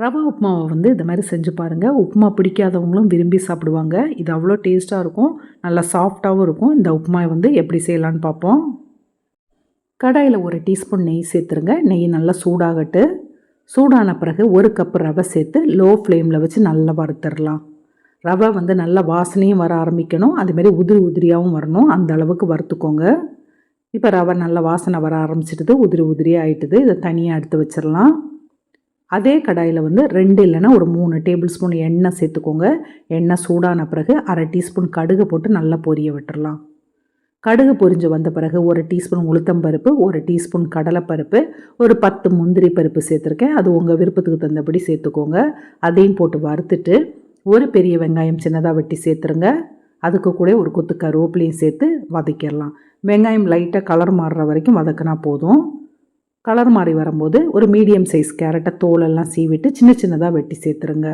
ரவா உப்புமாவை வந்து இந்த மாதிரி செஞ்சு பாருங்கள் உப்புமா பிடிக்காதவங்களும் விரும்பி சாப்பிடுவாங்க. இது அவ்வளோ டேஸ்ட்டாக இருக்கும். நல்லா சாஃப்டாகவும் இருக்கும். இந்த உப்புமாவை வந்து எப்படி செய்யலான்னு பார்ப்போம். கடாயில் ஒரு டீஸ்பூன் நெய் சேர்த்துருங்க. நெய் நல்லா சூடாகட்டு. சூடான பிறகு ஒரு கப் ரவை சேர்த்து லோ ஃப்ளேமில் வச்சு நல்லா வறுத்துடலாம் ரவை வந்து நல்லா வாசனையும் வர ஆரம்பிக்கணும். அதுமாரி உதிரி உதிரியாகவும் வரணும். அந்த அளவுக்கு வறுத்துக்கோங்க. இப்போ ரவை நல்லா வாசனை வர ஆரம்பிச்சிட்டுது உதிரி உதிரியாக ஆகிட்டுது இதை தனியாக எடுத்து வச்சிடலாம் அதே கடாயில் வந்து ரெண்டு இல்லைன்னா ஒரு மூணு டேபிள் ஸ்பூன் எண்ணெய் சேர்த்துக்கோங்க. எண்ணெய் சூடான பிறகு அரை டீஸ்பூன் கடுகு போட்டு நல்லா பொரிய விட்டுறலாம். கடுகு பொரிஞ்சு வந்த பிறகு ஒரு டீஸ்பூன் உளுத்தம்பருப்பு ஒரு டீஸ்பூன் கடலைப்பருப்பு ஒரு பத்து முந்திரி பருப்பு சேர்த்துருக்கேன். அது உங்கள் விருப்பத்துக்கு தந்தபடி சேர்த்துக்கோங்க. அதையும் போட்டு வறுத்துட்டு ஒரு பெரிய வெங்காயம் சின்னதாக வெட்டி சேர்த்துருங்க. அதுக்கு கூட ஒரு கொத்து கருவேப்பிலையும் சேர்த்து வதக்கிடலாம். வெங்காயம் லைட்டாக கலர் மாறுற வரைக்கும் வதக்கினா போதும். கலர் மாறி வரும்போது ஒரு மீடியம் சைஸ் கேரட்டை தோலெல்லாம் சீவிட்டு சின்ன சின்னதாக வெட்டி சேர்த்துருங்க.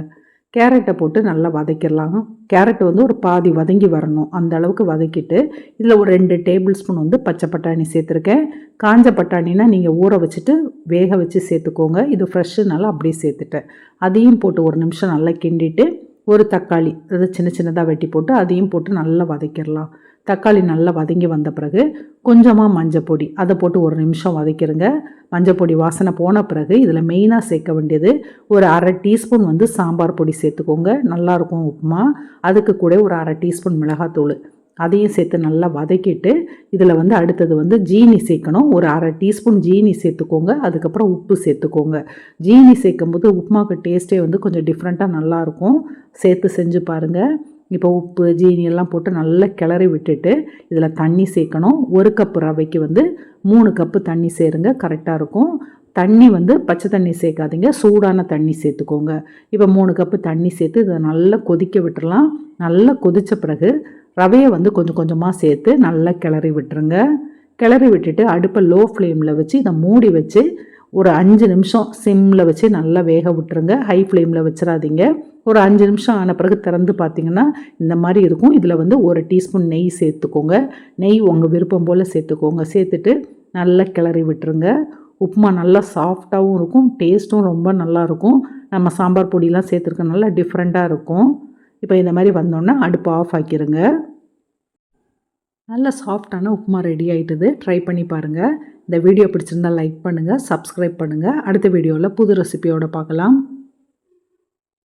கேரட்டை போட்டு நல்லா வதக்கிடலாம். கேரட் வந்து ஒரு பாதி வதங்கி வரணும். அந்த அளவுக்கு வதக்கிட்டு இதில் ஒரு ரெண்டு டேபிள் ஸ்பூன் வந்து பச்சை பட்டாணி சேர்த்துருக்கேன். காஞ்ச பட்டாணினா நீங்கள் ஊற வச்சுட்டு வேக வச்சு சேர்த்துக்கோங்க. இது ஃப்ரெஷ்ஷுனால அப்படியே சேர்த்துட்டேன். அதையும் போட்டு ஒரு நிமிஷம் நல்லா கிண்டிட்டு ஒரு தக்காளி அதாவது சின்ன சின்னதாக வெட்டி போட்டு அதையும் போட்டு நல்லா வதக்கிடலாம். தக்காளி நல்லா வதங்கி வந்த பிறகு கொஞ்சமாக மஞ்சள் பொடி அதை போட்டு ஒரு நிமிஷம் வதக்கிடுங்க மஞ்சப்பொடி வாசனை போன பிறகு இதில் மெயினாக சேர்க்க வேண்டியது ஒரு அரை டீஸ்பூன் வந்து சாம்பார் பொடி சேர்த்துக்கோங்க. நல்லாயிருக்கும் உப்புமா. அதுக்கு கூட ஒரு அரை டீஸ்பூன் மிளகாத்தூள். அதையும் சேர்த்து நல்லா வதக்கிட்டு இதில் வந்து அடுத்தது வந்து ஜீனி சேர்க்கணும். ஒரு அரை டீஸ்பூன் ஜீனி சேர்த்துக்கோங்க. அதுக்கப்புறம் உப்பு சேர்த்துக்கோங்க. ஜீனி சேர்க்கும்போது உப்புமாவுக்கு டேஸ்ட்டே வந்து கொஞ்சம் டிஃப்ரெண்ட்டாக நல்லாயிருக்கும் சேர்த்து செஞ்சு பாருங்கள் இப்போ உப்பு ஜீனி எல்லாம் போட்டு நல்லா கிளறி விட்டுட்டு இதில் தண்ணி சேர்க்கணும். ஒரு கப்பு ரவைக்கு வந்து மூணு கப்பு தண்ணி சேருங்க கரெக்டாக இருக்கும். தண்ணி வந்து பச்சை தண்ணி சேர்க்காதீங்க சூடான தண்ணி சேர்த்துக்கோங்க. இப்போ மூணு கப்பு தண்ணி சேர்த்து இதை நல்லா கொதிக்க விட்டுடலாம் நல்லா கொதித்த பிறகு ரவையை வந்து கொஞ்சம் கொஞ்சமாக சேர்த்து நல்லா கிளறி விட்டுருங்க. கிளறி விட்டுட்டு அடுப்பை லோ ஃப்ளேமில் வச்சு இதை மூடி வச்சு ஒரு அஞ்சு நிமிஷம் சிம்மில் வச்சு நல்லா வேக விட்டுருங்க. ஹை ஃப்ளேமில் வச்சிடாதீங்க. ஒரு அஞ்சு நிமிஷம் ஆன பிறகு திறந்து பார்த்தீங்கன்னா இந்த மாதிரி இருக்கும். இதில் வந்து ஒரு டீஸ்பூன் நெய் சேர்த்துக்கோங்க. நெய் உங்கள் விருப்பம் போல் சேர்த்துக்கோங்க. சேர்த்துட்டு நல்லா கிளறி விட்டுருங்க. உப்புமா நல்லா சாஃப்டாகவும் இருக்கும். டேஸ்ட்டும் ரொம்ப நல்லாயிருக்கும் நம்ம சாம்பார் பொடியெலாம் சேர்த்துருக்க நல்லா டிஃப்ரெண்ட்டாக இருக்கும். இப்போ இந்த மாதிரி வந்தோன்னே அடுப்பு ஆஃப் ஆக்கிடுங்க நல்ல சாஃப்டான உப்புமா ரெடி ஆகிட்டுது ட்ரை பண்ணி பாருங்கள் இந்த வீடியோ பிடிச்சிருந்தால் லைக் பண்ணுங்கள் சப்ஸ்கிரைப் பண்ணுங்கள் அடுத்த வீடியோவில் புது ரெசிபியோடு பார்க்கலாம்.